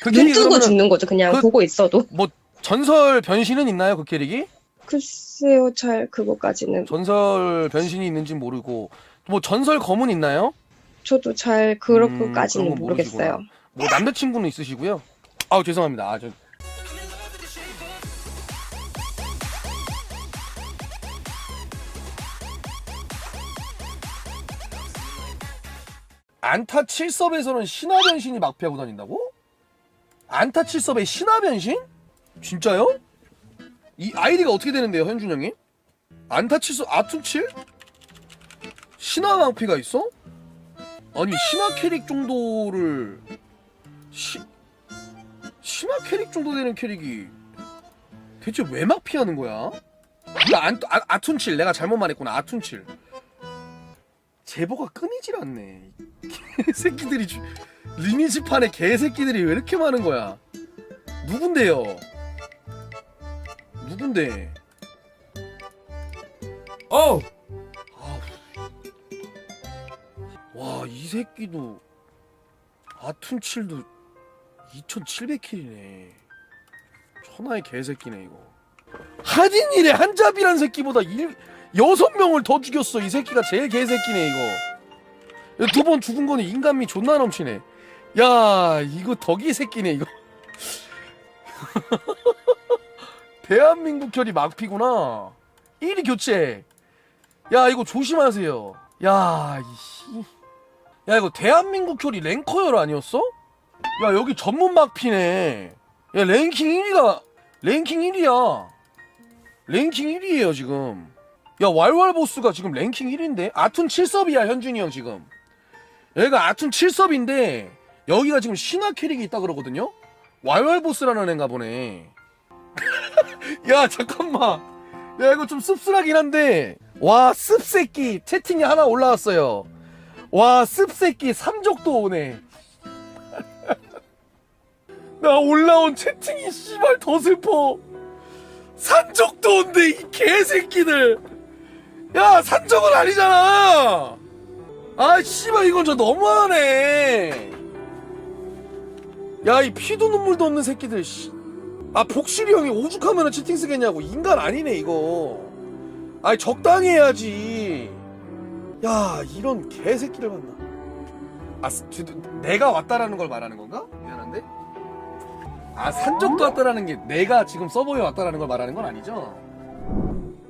그눈 캐릭이 뜨고 그러면은 죽는 거죠. 그냥 그- 보고 있어도. 뭐 전설 변신은 있나요 그 캐릭이? 글쎄요, 잘 그거까지는 전설 변신이 있는지 모르고 뭐 전설 검은 있나요? 저도 잘 그렇게까지는 음, 건 모르겠어요. 모르시구나. 뭐 남자친구는 있으시고요. 아우 죄송합니다. 아, 저... 안타 7섭에서는 신화 변신이 막피하고 다닌다고? 안타 7섭에 신화 변신? 진짜요? 이 아이디가 어떻게 되는데요, 현준 형님? 안타 7섭 아투 7? 신화 막피가 있어? 아니 신화 캐릭 정도를 시, 신화 캐릭 정도 되는 캐릭이 대체 왜 막 피하는 거야? 안, 아, 아툰칠 내가 잘못 말했구나 아툰칠 제보가 끊이질 않네 개새끼들이 주- 리니지판에 개새끼들이 왜 이렇게 많은 거야 누군데요 누군데 어 와, 이 새끼도 아툰칠도 2700킬이네. 천하의 개새끼네 이거. 하딘일의 한잡이란 새끼보다 일, 여섯 명을 더 죽였어. 이 새끼가 제일 개새끼네 이거. 두 번 죽은 거는 인간미 존나 넘치네. 야, 이거 덕이 새끼네 이거. 대한민국 결이 막피구나. 1위 교체. 야, 이거 조심하세요. 야, 이씨. 야 이거 대한민국 혈이 랭커열 아니었어? 야 여기 전문 막피네 야 랭킹 1위가 랭킹 1위야 랭킹 1위에요 지금 야 왈왈 보스가 지금 랭킹 1위인데 아툰 7섭이야 현준이 형 지금 여기가 아툰 7섭인데 여기가 지금 신화 캐릭이 있다 그러거든요? 왈왈 보스라는 애인가 보네. 야 잠깐만. 야 이거 좀 씁쓸하긴 한데. 와 씁새끼 채팅이 하나 올라왔어요. 와 습새끼 삼족도 오네. 나 올라온 채팅이 씨발 더 슬퍼. 산적도 온대 이 개새끼들. 야 산적은 아니잖아. 아 씨발 이건 저 너무하네 야 이 피도 눈물도 없는 새끼들 씨. 아 복실이 형이 오죽하면 채팅 쓰겠냐고. 인간 아니네 이거. 아이 적당히 해야지. 야 이런 개새끼를 만나. 아 스- 저- 내가 왔다라는 걸 말하는 건가? 미안한데? 아 산적도 왔다라는 게 내가 지금 서버에 왔다라는 걸 말하는 건 아니죠?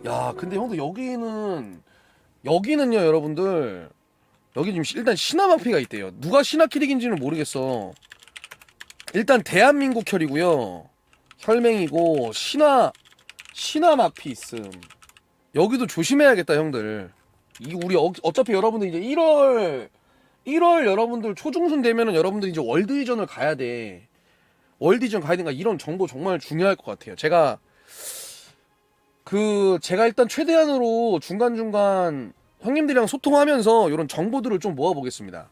야 근데 형도 여기는 여기는요 여러분들. 여기 지금 일단 신화마피가 있대요. 누가 신화 캐릭인지는 모르겠어 일단 대한민국 혈이고요 혈맹이고 신화 신화 마피 있음 여기도 조심해야겠다 형들 이 우리 어, 어차피 여러분들 이제 1월 1월 여러분들 초중순 되면은 여러분들 이제 월드 이전을 가야 돼. 월드 이전 가야 되니까 이런 정보 정말 중요할 것 같아요. 제가 그 제가 일단 최대한으로 중간중간 형님들이랑 소통하면서 이런 정보들을 좀 모아보겠습니다.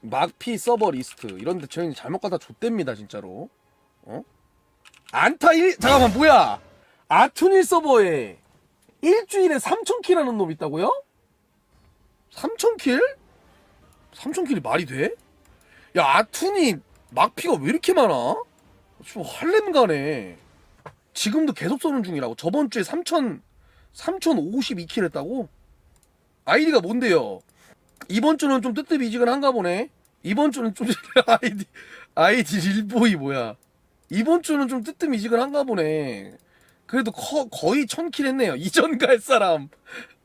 막피 서버 리스트 이런데 저희는 잘못 가다 좆됩니다 진짜로. 어? 안타 1 잠깐만 뭐야? 아툰 1 서버에 일주일에 3,000킬 하는 놈 있다고요? 3,000킬? 3,000킬이 말이 돼? 야, 아툰이 막피가 왜 이렇게 많아? 좀 할렘 가네. 지금도 계속 쏘는 중이라고. 저번 주에 3,000, 3,052킬 했다고? 아이디가 뭔데요? 이번 주는 좀 뜨뜻미지근한가 보네. 이번 주는 좀 아이디 아이디 릴보이 뭐야? 이번 주는 좀 뜨뜻미지근한가 보네. 그래도 커, 거의 1000킬 했네요. 이전 갈 사람.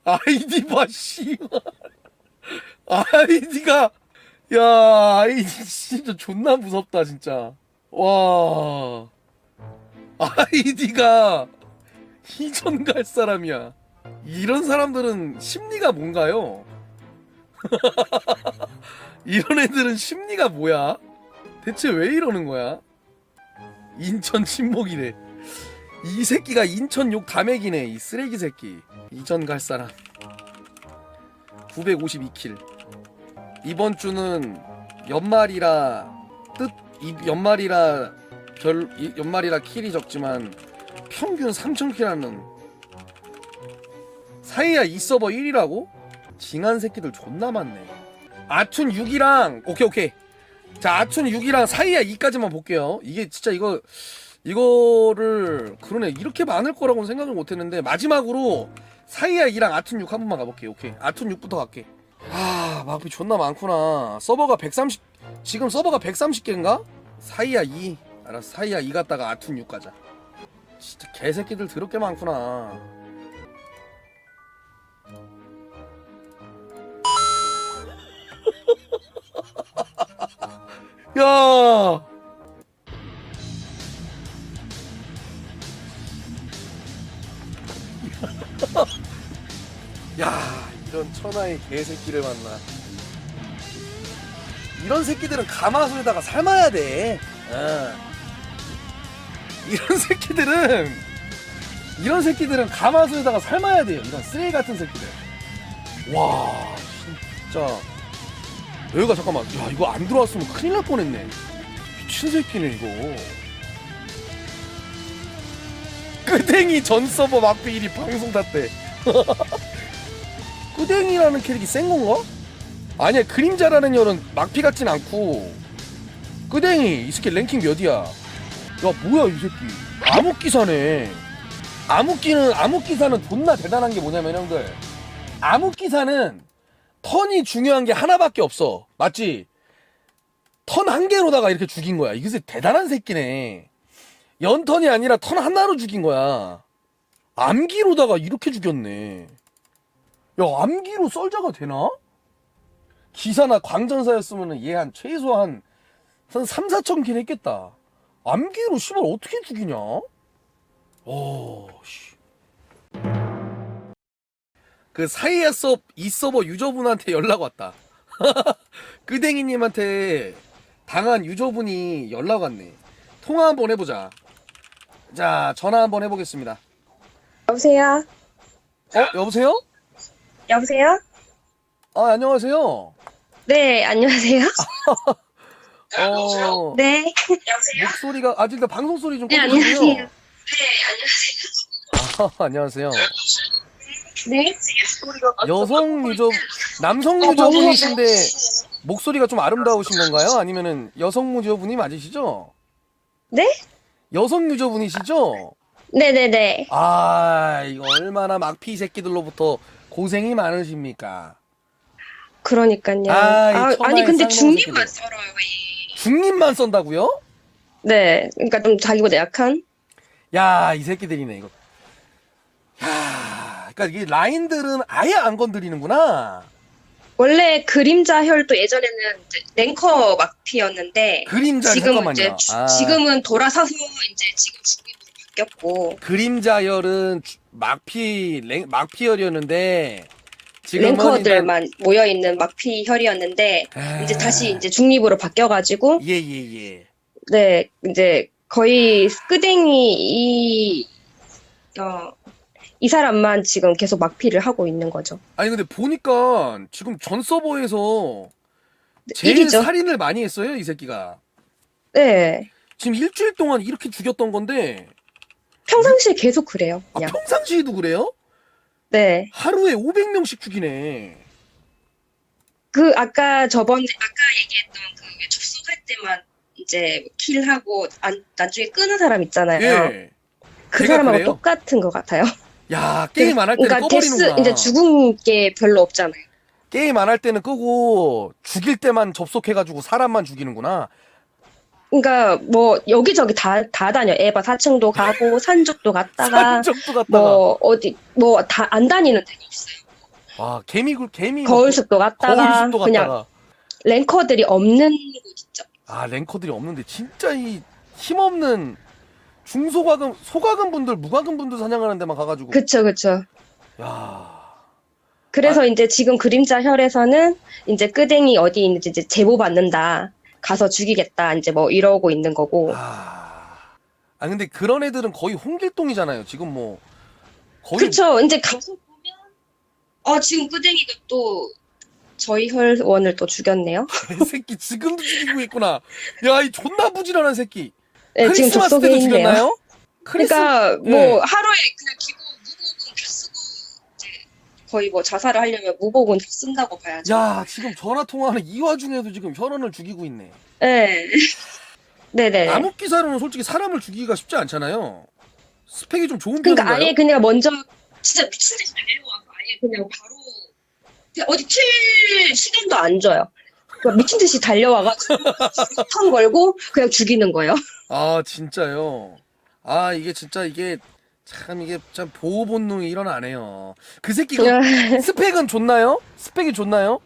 아이디 봐, 씨. 아이디가 야 아이디 진짜 존나 무섭다 진짜 와 아이디가 이전 갈 사람이야 이런 사람들은 심리가 뭔가요? 이런 애들은 심리가 뭐야? 대체 왜 이러는 거야? 인천 침묵이네 이 새끼가 인천 욕 다맥이네 이 쓰레기 새끼 이전 갈 사람 952킬. 이번 주는 연말이라 뜻 이- 연말이라 별 이- 연말이라 킬이 적지만 평균 3,000킬 하는 사이야 이 서버 1위라고? 징한 새끼들 존나 많네. 아툰 6이랑 오케이 오케이. 자 아춘 6이랑 사이야 2까지만 볼게요. 이게 진짜 이거 이거를 그러네 이렇게 많을 거라고는 생각을 못했는데 마지막으로 사이야 2랑 아툰 6 한 번만 가볼게요. 오케이 아툰 6부터 갈게. 아 마피 존나 많구나. 서버가 130 지금 서버가 130개인가? 사이야 2 알았어 사이야 2 갔다가 아툰 6 가자. 진짜 개새끼들 더럽게 많구나. 야. 야, 이런 천하의 개새끼를 만나. 이런 새끼들은 가마솥에다가 삶아야 돼. 어. 이런 새끼들은 이런 새끼들은 가마솥에다가 삶아야 돼요. 이런 쓰레기 같은 새끼들. 와, 진짜. 여기가 잠깐만. 야, 이거 안 들어왔으면 큰일 날 뻔했네. 미친 새끼네 이거. 끄댕이 전 서버 막비 1위 방송 탔대. 끄댕이라는 캐릭이 센 건가? 아니야 그림자라는 열은 막피 같진 않고 끄댕이 이 새끼 랭킹 몇이야? 야 뭐야 이 새끼 암흑기사네 암흑기는 암흑기사는 존나 대단한 게 뭐냐면 형들 암흑기사는 턴이 중요한 게 하나밖에 없어 맞지? 턴 한 개로다가 이렇게 죽인 거야 이게 대단한 새끼네 연턴이 아니라 턴 하나로 죽인 거야 암기로다가 이렇게 죽였네 야 암기로 썰자가 되나? 기사나 광전사였으면 얘 한 최소한 한 3, 4천 킬 했겠다. 암기로 씨발 어떻게 죽이냐? 어, 씨. 그 사이에 서버 이 서버 유저분한테 연락 왔다. 끄댕이님한테 당한 유저분이 연락 왔네. 통화 한번 해보자. 자, 전화 한번 해보겠습니다. 여보세요? 어, 여보세요? 여보세요? 아, 안녕하세요. 네, 안녕하세요. 어, 네. 목소리가 아직 도 방송 소리 좀 네, 꺼주시고요. 안녕하세요. 아, 안녕하세요. 네. 여성 유저 남성 유저분이신데 목소리가 좀 아름다우신 건가요? 아니면은 여성 유저분이 맞으시죠? 네? 여성 유저분이시죠? 네네네. 아, 이거 얼마나 막피 새끼들로부터 고생이 많으십니까? 그러니까요. 아, 이 아, 아니, 근데 중립만. 썰어요. 이. 중립만 썬다고요? 네. 그러니까 좀 자기보다 약한? 야, 이 새끼들이네 이거. 야, 그러니까 이게 라인들은 아예 안 건드리는구나. 원래 그림자 혈도 예전에는 이제 랭커 막피였는데 그림자 지금은 이제 잠깐만요. 주- 아. 지금은 돌아서서 이제 지금 중립으로 바뀌었고 그림자열은 주- 막피 랭, 막피열이었는데 지금은 랭커들만 모여 있는 막피 혈이었는데 일단- 이제 다시 이제 중립으로 바뀌어가지고 예 예 예 네 이제 거의 끄댕이 이, 어, 이 사람만 지금 계속 막피를 하고 있는 거죠. 아니 근데 보니까 지금 전 서버에서 네, 제일 이기죠. 살인을 많이 했어요 이 새끼가 네 지금 일주일 동안 이렇게 죽였던 건데 평상시에 계속 그래요. 아, 그냥 평상시에도 그래요? 네. 하루에 500명씩 죽이네 그 아까 저번에 아까 얘기했던 그 접속할 때만 이제 킬하고 안, 나중에 끄는 사람 있잖아요. 예. 그 사람하고 그래요? 똑같은 것 같아요. 야 게임 안 할 때는 그러니까 데스 꺼버리는구나 이제 죽은 게 별로 없잖아요. 게임 안 할 때는 끄고 죽일 때만 접속해가지고 사람만 죽이는구나 그러니까 뭐 여기저기 다 다 다녀. 에바 4층도 가고 산적도 갔다가 산적도 갔다가 뭐 어디 뭐 다 안 다니는 데가 없어요. 와 개미굴 개미 거울숲도 갔다가 거울숲도 그냥 갔다가 랭커들이 없는 곳 있죠. 아 랭커들이 없는데 진짜 이 힘없는 중소가금 소가금 분들 무가금 분들 사냥하는 데만 가가지고 그쵸 그쵸. 야 그래서 이제 지금 그림자 혈에서는 이제 끄댕이 어디 있는지 이제 제보 받는다. 가서 죽이겠다. 이제 뭐 이러고 있는 거고. 아, 아 근데 그런 애들은 거의 홍길동이잖아요. 지금 뭐 거의 그쵸. 이제 가서 보면 어 지금 끄댕이가 또 저희 혈원을 또 죽였네요. 새끼 지금도 죽이고 있구나. 야 이 존나 부지런한 새끼. 네, 지금 크리스마스 때도 있네요. 죽였나요? 크리스 그러니까 네. 뭐 하루에 그냥 기본 무고금 다 쓰고 이제 거의 뭐 자살을 하려면 무복은 쓴다고 봐야죠. 야 지금 전화 통화하는 이 와중에도 지금 혈원을 죽이고 있네. 네. 네네. 암흑 기사로는 솔직히 사람을 죽이기가 쉽지 않잖아요. 스펙이 좀 좋은 그러니까 편인가요? 아예 그냥 먼저 진짜 미친 듯이 달려와서 아예 그냥 바로 그냥 어디 튈 시간도 안 줘요. 그냥 미친 듯이 달려와가지고 턴 걸고 그냥 죽이는 거예요. 아 진짜요. 아 이게 진짜 이게 참 이게 참 보호 본능이 일어나네요. 그 새끼가 스펙은 좋나요? 스펙이 좋나요?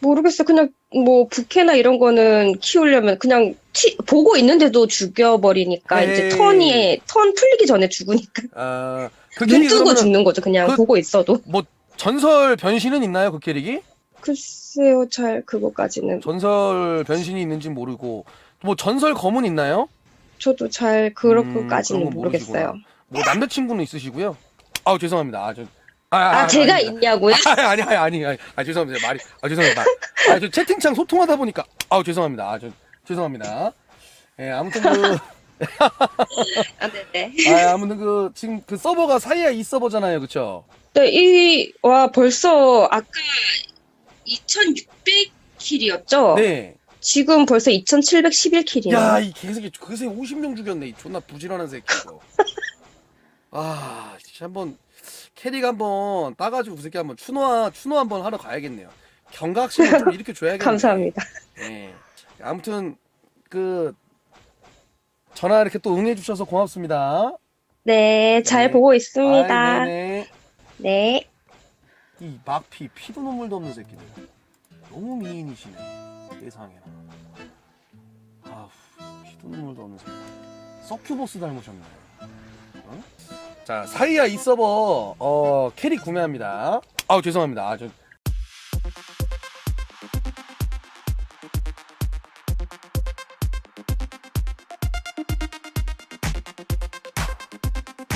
모르겠어. 그냥 뭐 부캐나 이런 거는 키우려면 그냥 티- 보고 있는데도 죽여버리니까 이제 에이. 턴이 턴 풀리기 전에 죽으니까 아그 눈 캐릭 뜨고 그러면 죽는 거죠. 그냥 그- 보고 있어도. 뭐 전설 변신은 있나요 그 캐릭이? 글쎄요, 잘 그거까지는 전설 변신이 있는지 모르고 뭐 전설 검은 있나요? 저도 잘 음, 그런 그렇게까지는 건 모르겠어요. 모르시구나. 뭐 남자친구는 있으시고요? 아우 죄송합니다. 아, 저, 아, 아, 제가 아닙니다. 있냐고요? 아니 아니 아니 아니 아니 아 죄송합니다 말이 아 죄송합니다 아저 채팅창 소통하다 보니까 아우 죄송합니다 아 저 죄송합니다 예 아무튼 그 아, 네네. 아, 아무튼 그 지금 그 서버가 사이야 이 서버잖아요 그쵸 네, 이, 와, 벌써 아까 2600킬이었죠? 네 지금 벌써 2711킬이에요. 야 이 개새끼 그새 50명 죽였네 이 존나 부지런한 새끼 이거 아 진짜 한번 캐릭 한번 따가지고 그 새끼 한번 추노 추노 한번 하러 가야겠네요 경각심을 좀 이렇게 줘야겠네 감사합니다. 예. 아무튼 그 전화 이렇게 또 응해 주셔서 고맙습니다. 네, 잘 네. 보고 있습니다. 아이, 네네. 네. 이 막피 피도 눈물도 없는 새끼들. 너무 미인이시네. 세상에나. 아우 피도 눈물도 없는 새끼. 서큐보스 닮으셨네. 어? 자 사이야 이 서버 어 캐릭 구매합니다. 아우 죄송합니다. 아, 저